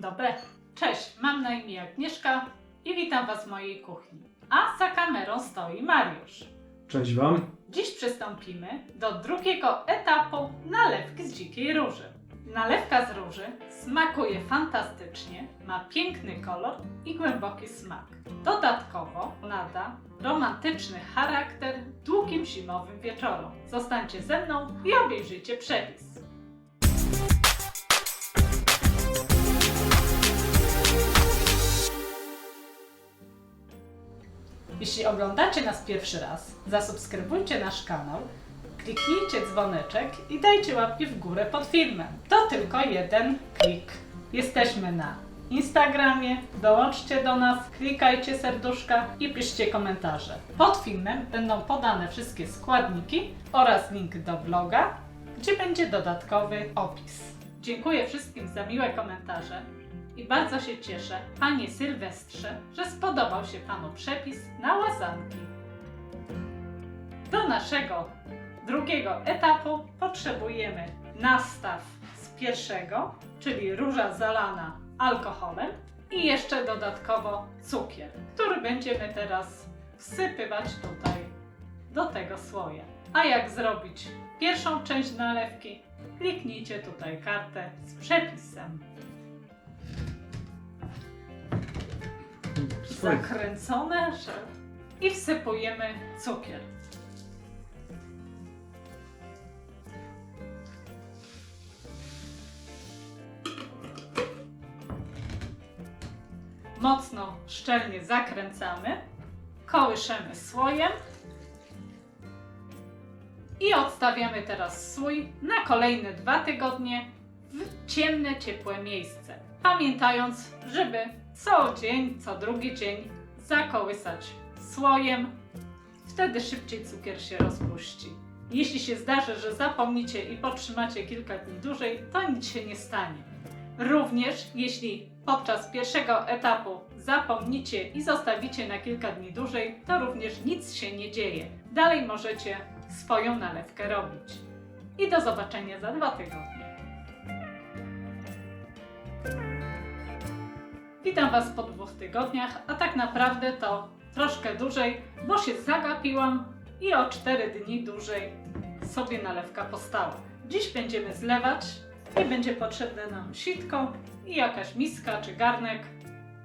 Dobre. Cześć, mam na imię Agnieszka i witam Was w mojej kuchni. A za kamerą stoi Mariusz. Cześć Wam. Dziś przystąpimy do drugiego etapu nalewki z dzikiej róży. Nalewka z róży smakuje fantastycznie, ma piękny kolor i głęboki smak. Dodatkowo nada romantyczny charakter długim zimowym wieczorom. Zostańcie ze mną i obejrzyjcie przepis. Jeśli oglądacie nas pierwszy raz, zasubskrybujcie nasz kanał, kliknijcie dzwoneczek i dajcie łapki w górę pod filmem. To tylko jeden klik. Jesteśmy na Instagramie, dołączcie do nas, klikajcie serduszka i piszcie komentarze. Pod filmem będą podane wszystkie składniki oraz link do bloga, gdzie będzie dodatkowy opis. Dziękuję wszystkim za miłe komentarze i bardzo się cieszę, panie Sylwestrze, że spodobał się panu przepis na łazanki. Do naszego drugiego etapu potrzebujemy nastaw z pierwszego, czyli róża zalana alkoholem i jeszcze dodatkowo cukier, który będziemy teraz wsypywać tutaj do tego słoja. A jak zrobić pierwszą część nalewki? Kliknijcie tutaj kartę z przepisem. Zakręcone, i wsypujemy cukier. Mocno, szczelnie zakręcamy, kołyszemy słojem i odstawiamy teraz słój na kolejne dwa tygodnie w ciemne, ciepłe miejsce. Pamiętając, żeby co dzień, co drugi dzień zakołysać słojem. Wtedy szybciej cukier się rozpuści. Jeśli się zdarzy, że zapomnicie i potrzymacie kilka dni dłużej, to nic się nie stanie. Również jeśli podczas pierwszego etapu zapomnicie i zostawicie na kilka dni dłużej, to również nic się nie dzieje. Dalej możecie swoją nalewkę robić. I do zobaczenia za dwa tygodnie. Witam Was po dwóch tygodniach, a tak naprawdę to troszkę dłużej, bo się zagapiłam i o 4 dni dłużej sobie nalewka postała. Dziś będziemy zlewać i będzie potrzebne nam sitko i jakaś miska czy garnek,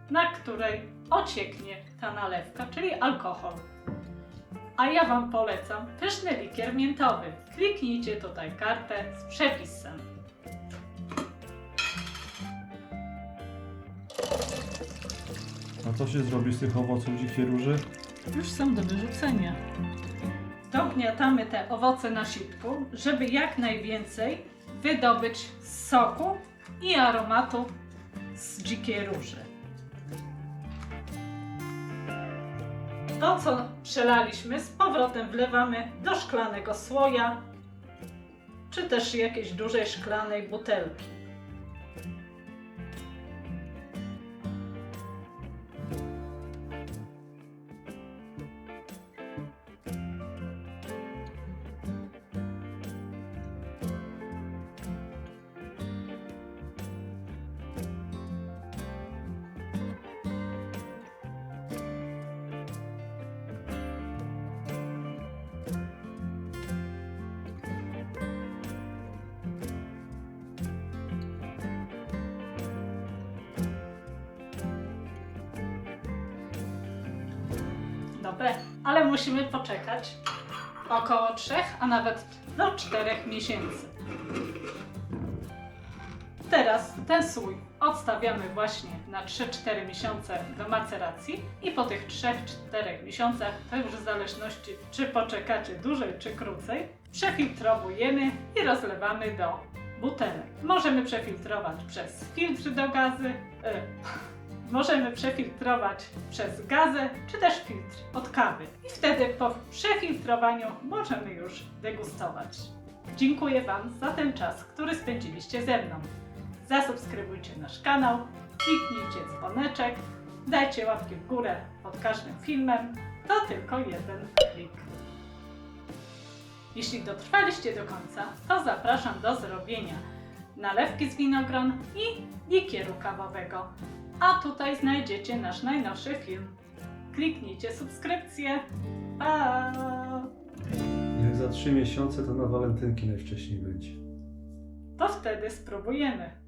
na której ocieknie ta nalewka, czyli alkohol. A ja Wam polecam pyszny likier miętowy. Kliknijcie tutaj kartę z przepisem. Co się zrobi z tych owoców dzikiej róży? Już są do wyrzucenia. Dogniatamy te owoce na sitku, żeby jak najwięcej wydobyć soku i aromatu z dzikiej róży. To, co przelaliśmy, z powrotem wlewamy do szklanego słoja, czy też jakiejś dużej szklanej butelki. Dobre, ale musimy poczekać około 3, a nawet do 4 miesięcy. Teraz ten słój odstawiamy właśnie na 3-4 miesiące do maceracji i po tych 3-4 miesiącach, to już w zależności czy poczekacie dłużej czy krócej, przefiltrowujemy i rozlewamy do butelek. Możemy przefiltrować przez filtr do gazy, y, możemy przefiltrować przez gazę, czy też filtr od kawy. I wtedy po przefiltrowaniu możemy już degustować. Dziękuję Wam za ten czas, który spędziliście ze mną. Zasubskrybujcie nasz kanał, kliknijcie dzwoneczek, dajcie łapki w górę pod każdym filmem. To tylko jeden klik. Jeśli dotrwaliście do końca, to zapraszam do zrobienia nalewki z winogron i likieru kawowego. A tutaj znajdziecie nasz najnowszy film. Kliknijcie subskrypcję. Pa! Jak za trzy miesiące to na walentynki najwcześniej będzie. To wtedy spróbujemy.